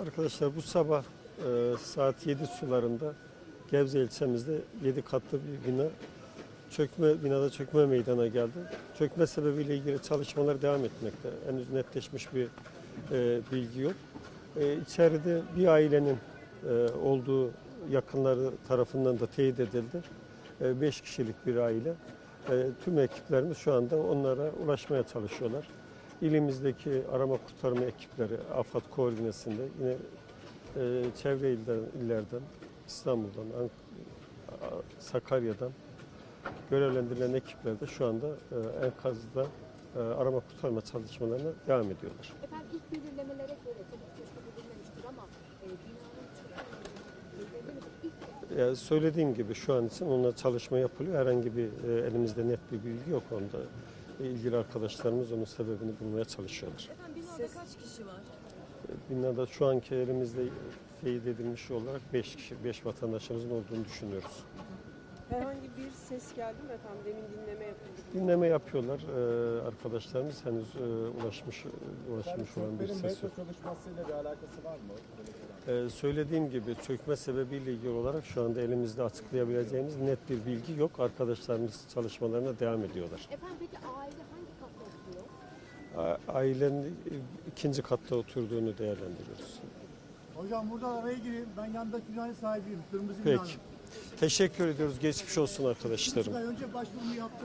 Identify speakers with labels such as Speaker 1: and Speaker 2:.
Speaker 1: Arkadaşlar bu sabah e, saat 7 sularında Gebze ilçemizde 7 katlı bir bina çökme binada çökme meydana geldi. Çökme sebebiyle ilgili çalışmalar devam etmekte. Henüz netleşmiş bir e, bilgi yok. E, içeride bir ailenin e, olduğu yakınları tarafından da teyit edildi. 5 e, kişilik bir aile. E, tüm ekiplerimiz şu anda onlara ulaşmaya çalışıyorlar. İlimizdeki arama kurtarma ekipleri AFAD koordinesinde yine e, çevre illerden, illerden İstanbul'dan, Ank- Sakarya'dan görevlendirilen ekipler de şu anda e, enkazda e, arama kurtarma çalışmalarına devam ediyorlar.
Speaker 2: Efendim ilk belirlemelere göre tabii kesin bilinmemiştir ama e, binanın.
Speaker 1: Yani söylediğim gibi şu an için onunla çalışma yapılıyor. Herhangi bir e, elimizde net bir bilgi yok onda. İlgili arkadaşlarımız onun sebebini bulmaya çalışıyorlar.
Speaker 3: Efendim binada kaç kişi var?
Speaker 1: Binada şu anki elimizde teyit edilmiş olarak 5 kişi, 5 vatandaşımızın olduğunu düşünüyoruz.
Speaker 4: Herhangi bir ses geldi mi efendim? Demin dinleme yapıldı.
Speaker 1: Dinleme yapıyorlar e, arkadaşlarımız henüz e, ulaşmış ulaşmış olan bir ses yok.
Speaker 5: çalışmasıyla bir alakası var mı? Belediyeler?
Speaker 1: E, söylediğim gibi çökme sebebiyle ilgili olarak şu anda elimizde açıklayabileceğimiz net bir bilgi yok. Arkadaşlarımız çalışmalarına devam ediyorlar.
Speaker 2: Efendim peki aile hangi katta oturuyor?
Speaker 1: Ailenin e, ikinci katta oturduğunu değerlendiriyoruz.
Speaker 5: Hocam burada araya gireyim. Ben yandaki binanın sahibiyim. Kırmızı binanın.
Speaker 1: Peki. Teşekkür ediyoruz. Geçmiş olsun arkadaşlarım.
Speaker 5: Önce başvurumu yaptım.